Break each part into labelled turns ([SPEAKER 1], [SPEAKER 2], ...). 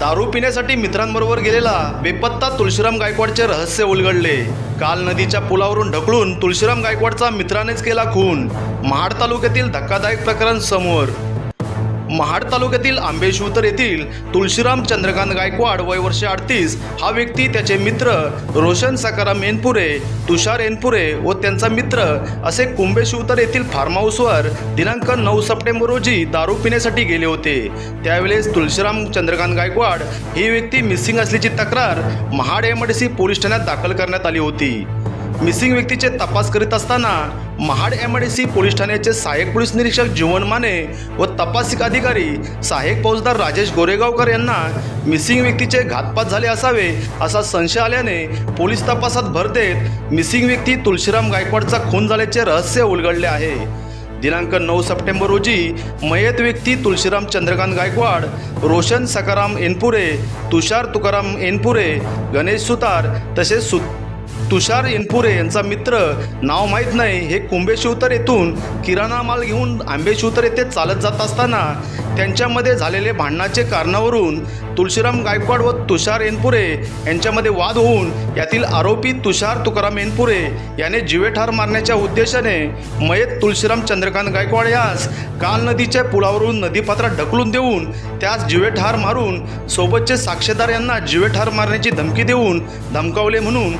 [SPEAKER 1] दारू पिण्यासाठी मित्रांबरोबर गेलेला बेपत्ता तुळशीराम गायकवाडचे रहस्य उलगडले. काल नदीच्या पुलावरून ढकलून तुळशीराम गायकवाडचा मित्रानेच केला खून. महाड तालुक्यातील धक्कादायक प्रकरण समोर. महाड तालुक्यातील आंबेशिवतर येथील तुळशीराम चंद्रकांत गायकवाड वय वर्ष अडतीस. हा व्यक्ती त्याचे मित्र रोशन सकाराम एनपुरे तुषार एनपुरे व त्यांचा मित्र असे कुंभेशिवतर येथील फार्म हाऊसवर दिनांक नऊ सप्टेंबर रोजी दारू पिण्यासाठी गेले होते. त्यावेळेस तुळशीराम चंद्रकांत गायकवाड ही व्यक्ती मिसिंग असल्याची तक्रार महाड एमआयडीसी पोलीस ठाण्यात दाखल करण्यात आली होती. मिसिंग व्यक्तीचे तपास करीत असताना Mahad M I D C police ठाण्याचे सहाय्यक पोलीस निरीक्षक जीवन माने व तपासिक अधिकारी सहाय्यक फौजदार राजेश गोरेगावकर यांना मिसिंग व्यक्तीचे घातपात झाले असावे असा संशय आल्याने पोलीस तपासात भर देत मिसिंग व्यक्ती तुळशीराम गायकवाडचा खून झाल्याचे रहस्य उलगडले आहे. दिनांक नऊ सप्टेंबर रोजी मयत व्यक्ती तुळशीराम चंद्रकांत गायकवाड रोशन सकाराम एनपुरे तुषार तुकाराम एनपुरे गणेश सुतार तसेच सु तुषार एनपुरे यांचा मित्र. नाव माहीत नाही. हे कुंभेशिवतर येथून किराणा माल घेऊन आंबेशिवतर येथे चालत जात असताना त्यांच्यामध्ये झालेले भांडणाचे कारणावरून तुळशीराम गायकवाड व तुषार एनपुरे यांच्यामध्ये वाद होऊन यातील आरोपी तुषार तुकाराम एनपुरे याने जीवेठार मारण्याच्या उद्देशाने मयत तुळशीराम चंद्रकांत गायकवाड यास काल नदीच्या पुलावरून नदीपात्रात ढकलून देऊन त्यास जिवे ठार मारून सोबतचे साक्षीदार यांना जीवेठार मारण्याची धमकी देऊन धमकावले म्हणून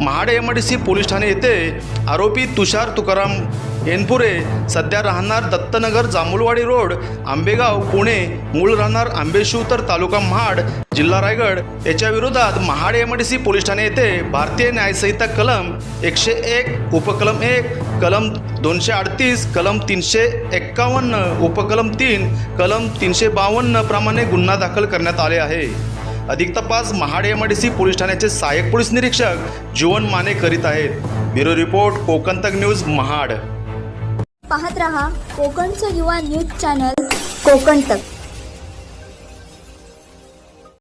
[SPEAKER 1] Mahad M D C police Thane येथे आरोपी तुषार तुकाराम एनपुरे सध्या राहणार दत्तनगर जांभुलवाडी रोड आंबेगाव पुणे मूळ राहणार आंबेशिवतर तालुका महाड जिल्हा रायगड. याच्या विरोधात Mahad M D C police Thane येथे भारतीय न्यायसंहिता कलम एकशे एक उपकलम एक कलम दोनशे अडतीस कलम तीनशे एक्कावन्न उपकलम तीन कलम तीनशे बावन्न प्रमाणे गुन्हा दाखल करण्यात आले आहे. अधिक तपास Mahad M D C police ठाण्याचे सहाय्यक पोलीस निरीक्षक जीवन माने करीत आहेत. Bureau report Kokantak news Mahad.
[SPEAKER 2] पाहत रहा कोकणचं युवा न्यूज चॅनल कोकण तक